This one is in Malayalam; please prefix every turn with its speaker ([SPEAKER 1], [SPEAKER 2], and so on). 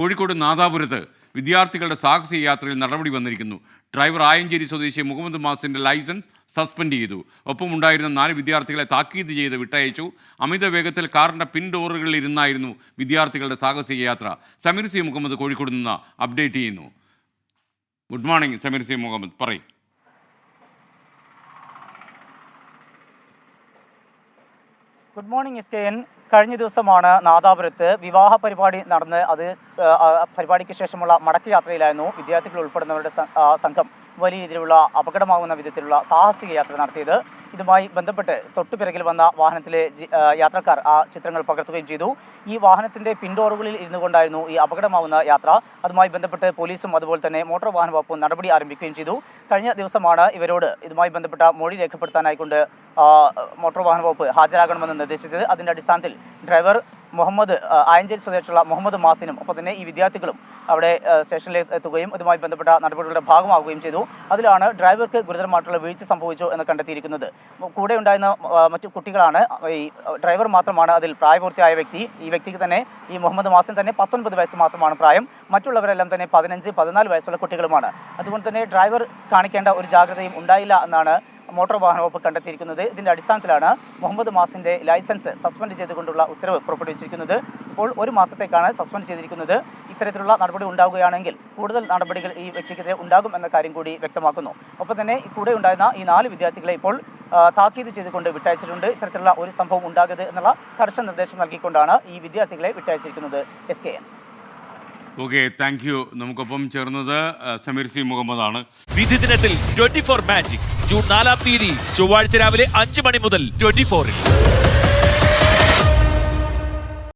[SPEAKER 1] കോഴിക്കോട് നാദാപുരത്ത് വിദ്യാർത്ഥികളുടെ സാഹസിക യാത്രയിൽ നടപടി വന്നിരിക്കുന്നു. ഡ്രൈവർ ആയഞ്ചേരി സ്വദേശി മുഹമ്മദ് മാസിന്റെ ലൈസൻസ് സസ്പെൻഡ് ചെയ്തു. ഒപ്പമുണ്ടായിരുന്ന നാല് വിദ്യാർത്ഥികളെ താക്കീത് ചെയ്ത് വിട്ടയച്ചു. അമിത വേഗത്തിൽ കാറിന്റെ പിൻഡോറുകളിൽ ഇരുന്നായിരുന്നു വിദ്യാർത്ഥികളുടെ സാഹസിക യാത്ര. സമീർ സി മുഹമ്മദ് കോഴിക്കോട് നിന്ന് അപ്ഡേറ്റ് ചെയ്യുന്നു. Good morning Sameer C Muhammad. പറയും.
[SPEAKER 2] ഗുഡ് മോർണിംഗ് എൻ കഴിഞ്ഞ ദിവസമാണ് നാദാപുരത്ത് വിവാഹ പരിപാടി നടന്ന് അത് പരിപാടിക്ക് ശേഷമുള്ള മടക്കയാത്രയിലായിരുന്നു വിദ്യാർത്ഥികൾ ഉൾപ്പെടുന്നവരുടെ സംഘം വലിയ രീതിയിലുള്ള അപകടമാകുന്ന വിധത്തിലുള്ള സാഹസിക യാത്ര നടത്തിയത്. ഇതുമായി ബന്ധപ്പെട്ട് തൊട്ടുപിറകിൽ വന്ന വാഹനത്തിലെ യാത്രക്കാർ ആ ചിത്രങ്ങൾ പകർത്തുകയും ചെയ്തു. ഈ വാഹനത്തിന്റെ പിൻഡോറുകളിൽ ഇരുന്നു കൊണ്ടായിരുന്നു ഈ അപകടമാവുന്ന യാത്ര. അതുമായി ബന്ധപ്പെട്ട് പോലീസും അതുപോലെ തന്നെ മോട്ടോർ വാഹന വകുപ്പും നടപടി ആരംഭിക്കുകയും ചെയ്തു. കഴിഞ്ഞ ദിവസമാണ് ഇവരോട് ഇതുമായി ബന്ധപ്പെട്ട മൊഴി രേഖപ്പെടുത്താനായിക്കൊണ്ട് മോട്ടോർ വാഹന വകുപ്പ് ഹാജരാകണമെന്ന് നിർദ്ദേശിച്ചത്. അതിന്റെ അടിസ്ഥാനത്തിൽ ഡ്രൈവർ മുഹമ്മദ് ആയഞ്ചേരി സ്വദേശിയുള്ള മുഹമ്മദ് മാസിനും ഒപ്പം തന്നെ ഈ വിദ്യാർത്ഥികളും അവിടെ സ്റ്റേഷനിലേക്ക് എത്തുകയും ഇതുമായി ബന്ധപ്പെട്ട നടപടികളുടെ ഭാഗമാവുകയും ചെയ്തു. അതിലാണ് ഡ്രൈവർക്ക് ഗുരുതരമായിട്ടുള്ള വീഴ്ച സംഭവിച്ചു എന്ന് കണ്ടെത്തിയിരിക്കുന്നത്. കൂടെ ഉണ്ടായിരുന്ന മറ്റു കുട്ടികളാണ്. ഈ ഡ്രൈവർ മാത്രമാണ് അതിൽ പ്രായപൂർത്തിയായ വ്യക്തി. ഈ വ്യക്തിക്ക് തന്നെ ഈ മുഹമ്മദ് മാസിൻ തന്നെ പത്തൊൻപത് വയസ്സ് മാത്രമാണ് പ്രായം. മറ്റുള്ളവരെല്ലാം തന്നെ പതിനഞ്ച് പതിനാല് വയസ്സുള്ള കുട്ടികളുമാണ്. അതുകൊണ്ട് തന്നെ ഡ്രൈവർ കാണിക്കേണ്ട ഒരു ജാഗ്രതയും ഉണ്ടായില്ല എന്നാണ് മോട്ടോർ വാഹന വകുപ്പ് കണ്ടെത്തിയിരിക്കുന്നത്. ഇതിന്റെ അടിസ്ഥാനത്തിലാണ് മുഹമ്മദ് മാസിന്റെ ലൈസൻസ് സസ്പെൻഡ് ചെയ്തുകൊണ്ടുള്ള ഉത്തരവ് പുറപ്പെടുവിച്ചിരിക്കുന്നത്. ഇപ്പോൾ ഒരു മാസത്തേക്കാണ് സസ്പെൻഡ് ചെയ്തിരിക്കുന്നത്. ഇത്തരത്തിലുള്ള നടപടി ഉണ്ടാവുകയാണെങ്കിൽ കൂടുതൽ നടപടികൾ ഈ വ്യക്തിക്കെതിരെ ഉണ്ടാകും എന്ന കാര്യം കൂടി വ്യക്തമാക്കുന്നു. ഒപ്പം തന്നെ കൂടെ ഉണ്ടായിരുന്ന ഈ നാല് വിദ്യാർത്ഥികളെ ഇപ്പോൾ താക്കീത് ചെയ്തുകൊണ്ട് വിട്ടയച്ചിട്ടുണ്ട്. ഇത്തരത്തിലുള്ള ഒരു സംഭവം ഉണ്ടാകരുത് എന്നുള്ള കർശന നിർദ്ദേശം നൽകിക്കൊണ്ടാണ് ഈ വിദ്യാർത്ഥികളെ വിട്ടയച്ചിരിക്കുന്നത്. S K N.
[SPEAKER 1] Okay thank you നമുക്കൊപ്പം ചേർന്നത് സമീർ സി മുഹമ്മദാണ്.
[SPEAKER 3] വിധി ദിനത്തിൽ ട്വന്റി ഫോർ മാജിക് ജൂൺ നാലാം തീയതി ചൊവ്വാഴ്ച രാവിലെ അഞ്ച് മണി മുതൽ ട്വന്റി ഫോറിൽ